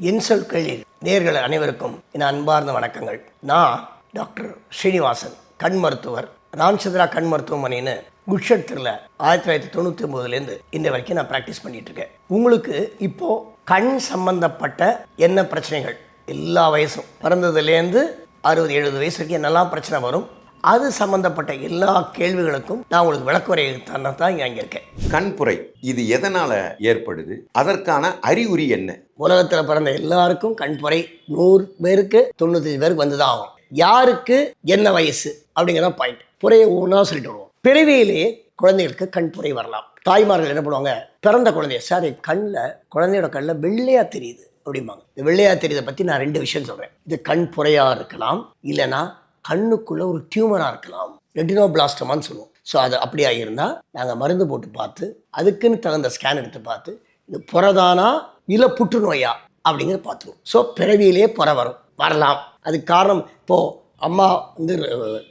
என் சொற்களில் நேர்கள் அனைவருக்கும் என் அன்பார்ந்த வணக்கங்கள். நான் டாக்டர் ஸ்ரீனிவாசன் கண் மருத்துவர் ராம்சந்திரா கண் மருத்துவமனைன்னு குட்ஷெட்ல ஆயிரத்தி தொள்ளாயிரத்தி தொண்ணூற்றி ஒன்பதுலேருந்து இந்த வரைக்கும் நான் ப்ராக்டிஸ் பண்ணிட்டு இருக்கேன் உங்களுக்கு இப்போ கண் சம்பந்தப்பட்ட என்ன பிரச்சனைகள்? எல்லா வயசும். பிறந்ததுலேருந்து அறுபது எழுபது வயசு வரைக்கும் என்னெல்லாம் பிரச்சனை வரும்? அது சம்பந்தப்பட்ட எல்லா கேள்விகளுக்கும் நான் உங்களுக்கு விளக்குறை தரணும் தான் இங்கே இருக்கேன். கண்புரை இது எதனால ஏற்படுது? அதற்கான அறிகுறி என்ன? உலகத்தில் பிறந்த எல்லாருக்கும் கண்புரை நூறு பேருக்கு தொண்ணூத்தஞ்சு பேருக்கு வந்து தான் ஆகும். யாருக்கு என்ன வயசு? அப்படிங்கிற பாயிண்ட் புறையை ஒன்றா சொல்லிட்டு வருவோம். பிறவியிலேயே குழந்தைகளுக்கு கண்புரை வரலாம். தாய்மார்கள் என்ன பண்ணுவாங்க? பிறந்த குழந்தைய சார் என் கண்ணில் குழந்தையோட கண்ணில் வெள்ளையாக தெரியுது அப்படிம்பாங்க. இந்த வெள்ளையாக தெரியுதை பற்றி நான் ரெண்டு விஷயம் சொல்கிறேன் இது கண் புறையாக இருக்கலாம் இல்லைன்னா கண்ணுக்குள்ளே ஒரு டியூமராக இருக்கலாம். ரெட்டினோபிளாஸ்டமான்னு சொல்லுவோம். ஸோ அது அப்படியா இருந்தால் நாங்கள் மருந்து போட்டு பார்த்து அதுக்குன்னு தகுந்த ஸ்கேன் எடுத்து பார்த்து இது புறதானா இல்லை புற்றுநோயா அப்படிங்கிறத பார்த்துருவோம். ஸோ பிறவியிலே புற வரும். வரலாம். அதுக்கு காரணம் இப்போது அம்மா வந்து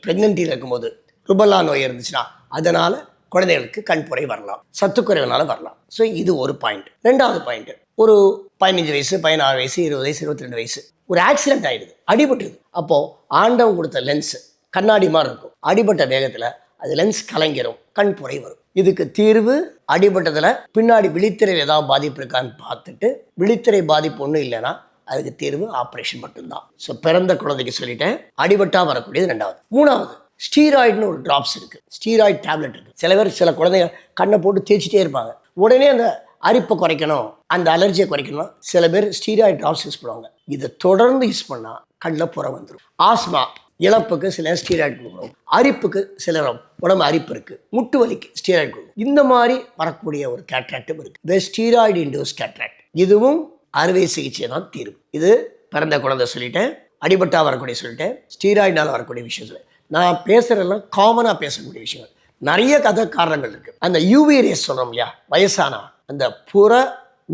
ப்ரெக்னென்ட்டியில் இருக்கும்போது ருபல்லா நோய் இருந்துச்சுன்னா அதனால் குழந்தைகளுக்கு கண்புரை வரலாம். சத்துக்குறைவுனால வரலாம். ஸோ இது ஒரு பாயிண்ட் ரெண்டாவது பாயிண்ட் ஒரு பதினஞ்சு வயசு பதினாறு வயசு இருபது வயசு இருபத்தி ரெண்டு வயசு. ஒரு ஆக்சிடென்ட் ஆகிடுது அடிபட்டுது. அப்போது ஆண்டவன் கொடுத்த லென்ஸ் கண்ணாடி மாதிரி இருக்கும். அடிபட்ட வேகத்தில் அது லென்ஸ் கலங்கிரும் கண் புரை வரும். இதுக்கு தீர்வு அடிபட்டதில் பின்னாடி விழித்திரையில் ஏதாவது பாதிப்பு இருக்கான்னு பார்த்துட்டு விழித்திரை பாதிப்பு ஒன்றும் இல்லைன்னா அதுக்கு தீர்வு ஆப்ரேஷன் மட்டும்தான். ஸோ பிறந்த குழந்தைக்கு சொல்லிட்டேன். அடிபட்டா வரக்கூடியது ரெண்டாவது. மூணாவது ஸ்டீராய்டுன்னு ஒரு ட்ராப்ஸ் இருக்கு. ஸ்டீராய்டு டேப்லெட் இருக்கு. சில பேர் சில குழந்தைங்க கண்ணை போட்டு தேய்ச்சிட்டே இருப்பாங்க. உடனே அந்த அரிப்பை குறைக்கணும் அந்த அலர்ஜியை குறைக்கணும் சில பேர் ஸ்டீராய்டு ட்ராப்ஸ் யூஸ் பண்ணுவாங்க. இதை தொடர்ந்து யூஸ் பண்ணால் கண்ணில் புற வந்துடும் ஆஸ்மா இழப்புக்கு சில ஸ்டீராய்டு கொடுக்குறோம் அரிப்புக்கு சில உடம்பு அரிப்பு இருக்கு. முட்டு வலிக்கு ஸ்டீராய்டு கொடுக்கும். இந்த மாதிரி வரக்கூடிய ஒரு கேட்ராக்டும் இருக்கு. இந்த ஸ்டீராய்டு இண்டோஸ் கேட்ராக்ட் இதுவும் அறுவை சிகிச்சை தான் தீரும். இது பிறந்த குழந்தை சொல்லிட்டேன். அடிபட்டா வரக்கூடிய சொல்லிட்டேன். ஸ்டீராய்டால் வரக்கூடிய விஷயம் சொல்லிட்டேன். நான் பேசுகிறதெல்லாம் காமனாக பேசக்கூடிய விஷயங்கள். நிறைய கதை காரணங்கள் இருக்குது அந்த யூவி ரேஸ் சொல்கிறோம் இல்லையா? வயசானா அந்த புற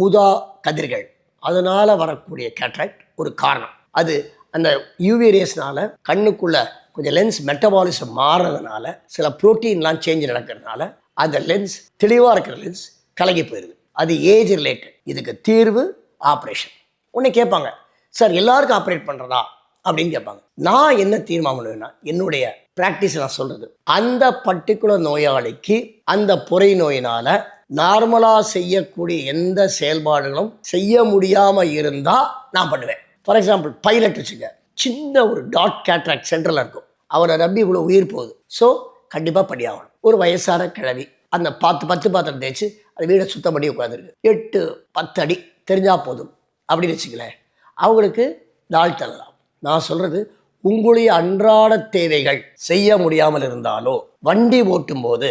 ஊதா கதிர்கள். அதனால் வரக்கூடிய கேட்ராக்ட் ஒரு காரணம். அது அந்த யூவி ரேஸ்னால கண்ணுக்குள்ள கொஞ்சம் லென்ஸ் மெட்டபாலிசம் மாறுறதுனால சில புரோட்டீன்லாம் சேஞ்ச் நடக்கிறதுனால அந்த லென்ஸ் தெளிவாக இருக்கிற லென்ஸ் கலகி போயிடுது அது ஏஜ் ரிலேட்டட் இதுக்கு தீர்வு ஆப்ரேஷன் உன்னை கேட்பாங்க சார் எல்லாருக்கும் ஆப்ரேட் பண்ணுறதா அப்படின்னு கேட்பாங்க. நான் என்ன தீர்மானம் பண்ணுவேன்னா என்னுடைய ப்ராக்டிஸ் நான் சொல்கிறது அந்த பர்டிகுலர் நோயாளிக்கு அந்த புரை நோயினால் நார்மலாக செய்யக்கூடிய எந்த செயல்பாடுகளும் செய்ய முடியாமல் இருந்தால் நான் பண்ணுவேன். ஃபார் எக்ஸாம்பிள் பைலட் வச்சுங்க. சின்ன ஒரு டாட் கேட்ராக்ட் சென்டரில் இருக்கும். அவரை நம்பி இவ்வளோ உயிர் போகுது. ஸோ கண்டிப்பாக படியாகணும் ஒரு வயசான கிழவி அந்த பத்து பத்து பாத்திரம் தேய்ச்சி அது வீடை சுத்தம் பண்ணி உட்காந்துருக்கு எட்டு பத்து அடி தெரிஞ்சால் போதும். அப்படின்னு வச்சுக்கலேன். அவங்களுக்கு நாள் தள்ளலாம் நான் சொல்கிறது உங்களுடைய அன்றாட தேவைகள் செய்ய முடியாமல் இருந்தாலோ வண்டி ஓட்டும் போது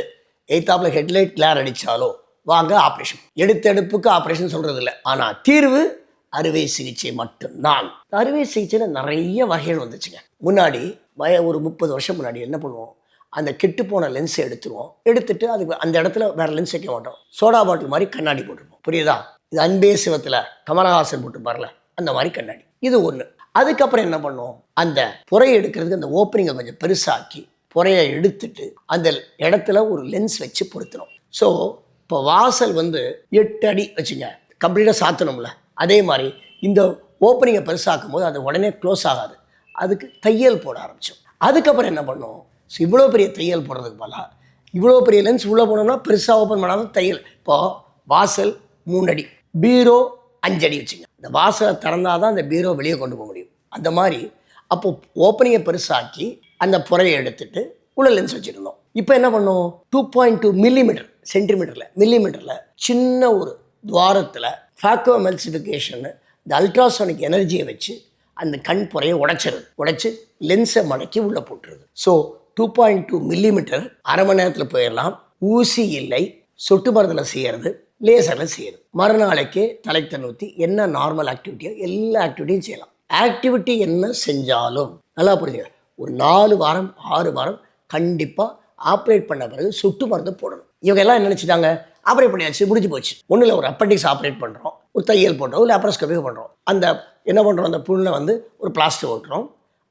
எய்த்தாப்பில் ஹெட்லைட் கிளார் அடித்தாலோ வாங்க ஆப்ரேஷன் எடுத்த எடுப்புக்கு ஆப்ரேஷன் சொல்கிறது இல்லை ஆனால் தீர்வு அறுவை சிகிச்சை மட்டும்தான். அறுவை சிகிச்சையில் நிறைய வகைகள் வந்துச்சுங்க. முன்னாடி வய ஒரு முப்பது வருஷம் முன்னாடி என்ன பண்ணுவோம்? அந்த கெட்டுப்போன லென்ஸை எடுத்துருவோம். எடுத்துட்டு அதுக்கு அந்த இடத்துல வேற லென்ஸ் வைக்க மாட்டோம். சோடா பாட்டில் மாதிரி கண்ணாடி போட்டிருப்போம். புரியுதா? இது அன்பே சிவத்தில் கமலஹாசன் போட்டு அந்த மாதிரி கண்ணாடி. இது ஒன்று அதுக்கப்புறம் என்ன பண்ணுவோம்? அந்த புறையை எடுக்கிறதுக்கு அந்த ஓப்பனிங்கை கொஞ்சம் பெருசாக்கி புறையை எடுத்துட்டு அந்த இடத்துல ஒரு லென்ஸ் வச்சு பொருத்தணும். ஸோ இப்போ வாசல் வந்து எட்டு அடி வச்சுங்க. கம்ப்ளீட்டாக சாத்தணும்ல. அதே மாதிரி இந்த ஓப்பனிங்கை பெருசாக்கும் போது அது உடனே க்ளோஸ் ஆகாது. அதுக்கு தையல் போட ஆரம்பித்தோம் அதுக்கப்புறம் என்ன பண்ணோம்? ஸோ இவ்வளோ பெரிய தையல் போடுறதுக்கு பதிலாக இவ்வளோ பெரிய லென்ஸ் உள்ளே போனோம்னா பெருசாக ஓப்பன் பண்ணாமல் தையல். இப்போது வாசல் மூணு அடி பீரோ அஞ்சடி வச்சுங்க. இந்த வாசலை திறந்தால் தான் அந்த பீரோ வெளியே கொண்டு போக முடியும். அந்த மாதிரி அப்போது ஓப்பனிங்கை பெருசாக்கி அந்த புறையை எடுத்துட்டு உள்ள லென்ஸ் வச்சுருந்தோம். இப்போ என்ன பண்ணோம்? டூ பாயிண்ட் டூ மில்லிமீட்டர் சென்டிமீட்டரில் மில்லிமீட்டரில் சின்ன ஒரு துவாரத்தில் ஃபேக்கோ மெல்சிஃபிகேஷன் இந்த அல்ட்ராசோனிக் எனர்ஜியை வச்சு அந்த கண் புறையை உடைச்சிருது. உடைச்சு லென்ஸை மடக்கி உள்ளே போட்டுருது. So two point two millimetre அரை மணி நேரத்தில் போயிடலாம். ஊசி இல்லை சொட்டு மருந்தில் செய்கிறது லேசரில் செய்கிறது மறுநாளைக்கு தலைக்கு ஊற்றி என்ன நார்மல் ஆக்டிவிட்டியோ எல்லா ஆக்டிவிட்டியும் செய்யலாம். ஆக்டிவிட்டி என்ன செஞ்சாலும் நல்லா புரிஞ்சுங்க. ஒரு நாலு வாரம் ஆறு வாரம் கண்டிப்பாக ஆப்ரேட் பண்ண பிறகு சொட்டு மருந்து போடணும். இவங்க எல்லாம் என்ன நினச்சிட்டாங்க? ஆப்ரேட் பண்ணியாச்சு முடிஞ்சு போச்சு. ஒன்றில் ஒரு அப்பண்டிக்ஸ் ஆப்ரேட் பண்ணுறோம் ஒரு தையல் போடுறோம் இல்லை அப்ரோஸ்கோபி பண்ணுறோம் அந்த என்ன பண்ணுறோம் அந்த புண்ணில் வந்து ஒரு பிளாஸ்டர் ஓட்டுறோம்.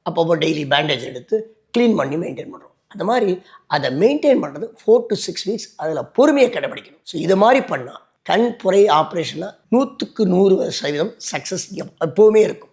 அப்பப்போ டெய்லி பேண்டேஜ் எடுத்து க்ளீன் பண்ணி மெயின்டைன் பண்ணுறோம் அந்த மாதிரி அதை மெயின்டைன் பண்ணுறது ஃபோர் டு சிக்ஸ் வீக்ஸ் அதில் பொறுமையை கடைபிடிக்கணும் ஸோ இது மாதிரி பண்ணால் கண் புரை ஆப்ரேஷனில் நூற்றுக்கு நூறு சதவீதம் சக்ஸஸ் எப்போவுமே இருக்கும்.